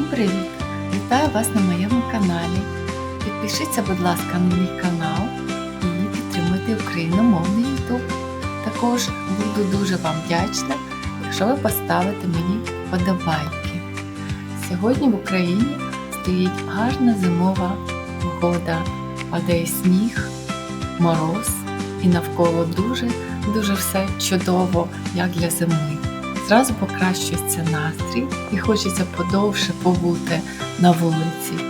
Всім привіт! Вітаю вас на моєму каналі. Підпишіться, будь ласка, на мій канал і підтримуйте україномовний YouTube. Також буду дуже вам вдячна, якщо ви поставите мені подобайки. Сьогодні в Україні стоїть гарна зимова погода, падає сніг, мороз і навколо дуже-дуже все чудово, як для зими. Зразу покращується настрій і хочеться подовше побути на вулиці.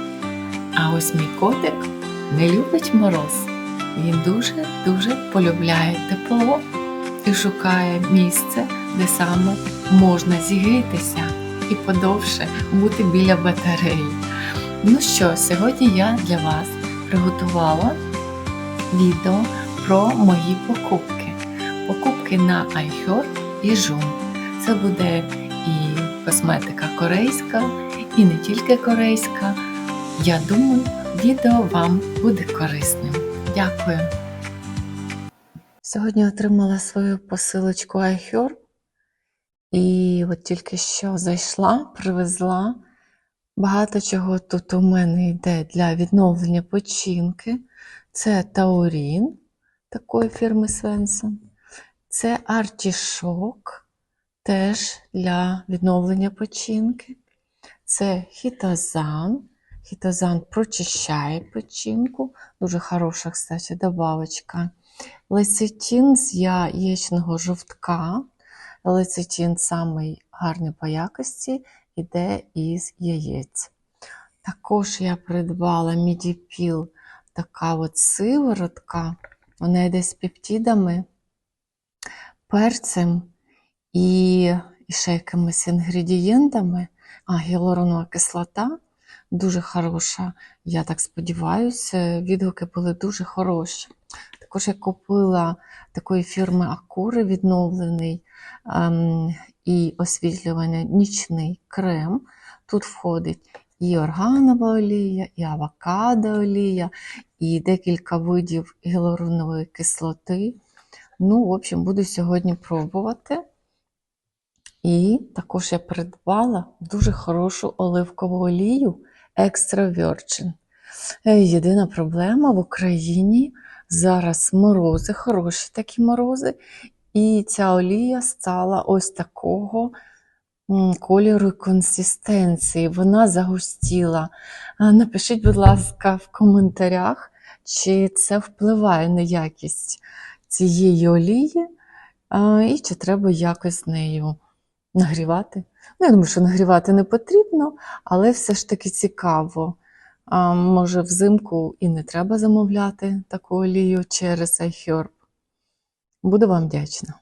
А ось мій котик не любить мороз. Він дуже-дуже полюбляє тепло і шукає місце, де саме можна зігрітися і подовше бути біля батареї. Ну що, сьогодні я для вас приготувала відео про мої покупки. Покупки на iHerb і Joom. Це буде і косметика корейська, і не тільки корейська. Я думаю, відео вам буде корисним. Дякую. Сьогодні отримала свою посилочку iHerb. І от тільки що зайшла, привезла. Багато чого тут у мене йде для відновлення печінки. Це таурін такої фірми Свенсон. Це артішок, теж для відновлення печінки. Це хітозан. Хітозан прочищає печінку. Дуже хороша, кстати, добавочка. Лецитин з яєчного жовтка. Лецитин самий гарний по якості іде із яєць. Також я придбала мідіпіл, така от сиворотка. Вона йде з пептидами, перцем і, і ще якимись інгредієнтами. А, гіалуронова кислота дуже хороша. Я так сподіваюся, відгуки були дуже хороші. Також я купила такої фірми Акури відновлений ем, і освітлювання нічний крем. Тут входить і органова олія, і авокадо олія, і декілька видів гіалуронової кислоти. Ну, в общем, буду сьогодні пробувати. І також я придбала дуже хорошу оливкову олію Extra Virgin. Е, Єдина проблема в Україні зараз морози, хороші такі морози, і ця олія стала ось такого кольору і консистенції. Вона загустіла. Напишіть, будь ласка, в коментарях, чи це впливає на якість цієї олії, і чи треба якось нею нагрівати. Ну, я думаю, що нагрівати не потрібно, але все ж таки цікаво. А, Може, взимку і не треба замовляти таку олію через iHerb. Буду вам вдячна.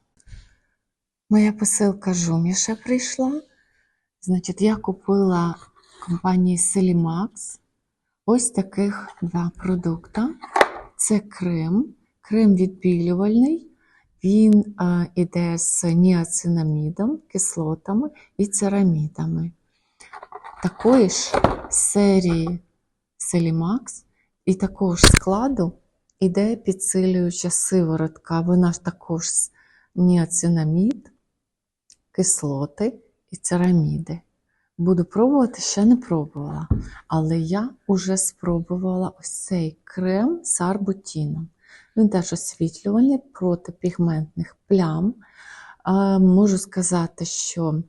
Моя посилка Жумі ще прийшла. Значить, я купила компанії Selimax ось таких два продукти. Це крем, крем відбілювальний. Він а, іде з ніацинамідом, кислотами і церамідами. Такої ж серії Selimax і такого ж складу іде підсилююча сиворотка. Вона ж також з ніацинамід, кислоти і цераміди. Буду пробувати, ще не пробувала. Але я вже спробувала ось цей крем з арбутіном. Він теж освітлювальний проти пігментних плям. Можу сказати, що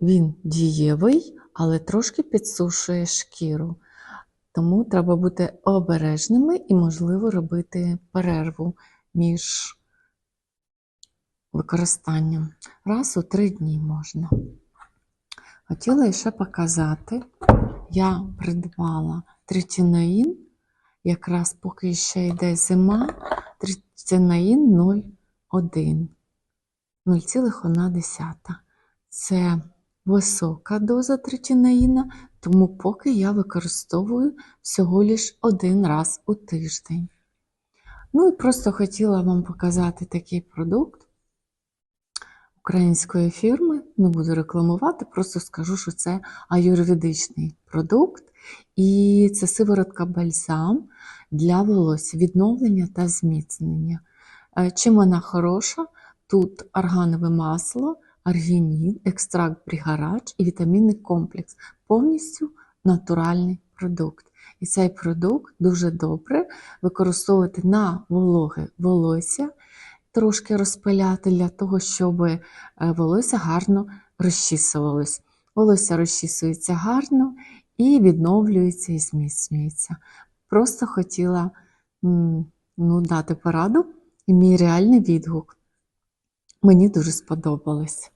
він дієвий, але трошки підсушує шкіру. Тому треба бути обережними і, можливо, робити перерву між використанням. Раз у три дні можна. Хотіла ще показати, я придбала третінаїн, якраз поки ще йде зима, третінаїн 0,1, 0,1. Це висока доза третінаїна, тому поки я використовую всього лиш один раз у тиждень. Ну і просто хотіла вам показати такий продукт української фірми. Не буду рекламувати, просто скажу, що це аюрведичний продукт. І це сиворотка бальзам для волосся, відновлення та зміцнення. Е, чим вона хороша? Тут органове масло, аргінін, екстракт брігарач і вітамінний комплекс повністю натуральний продукт. І цей продукт дуже добре використовувати на вологе волосся, трошки розпиляти для того, щоб е, волосся гарно розчісувалось. Волосся розчісується гарно і відновлюється і зміцнюється. Просто хотіла ну, дати пораду і мій реальний відгук. Мені дуже сподобалось.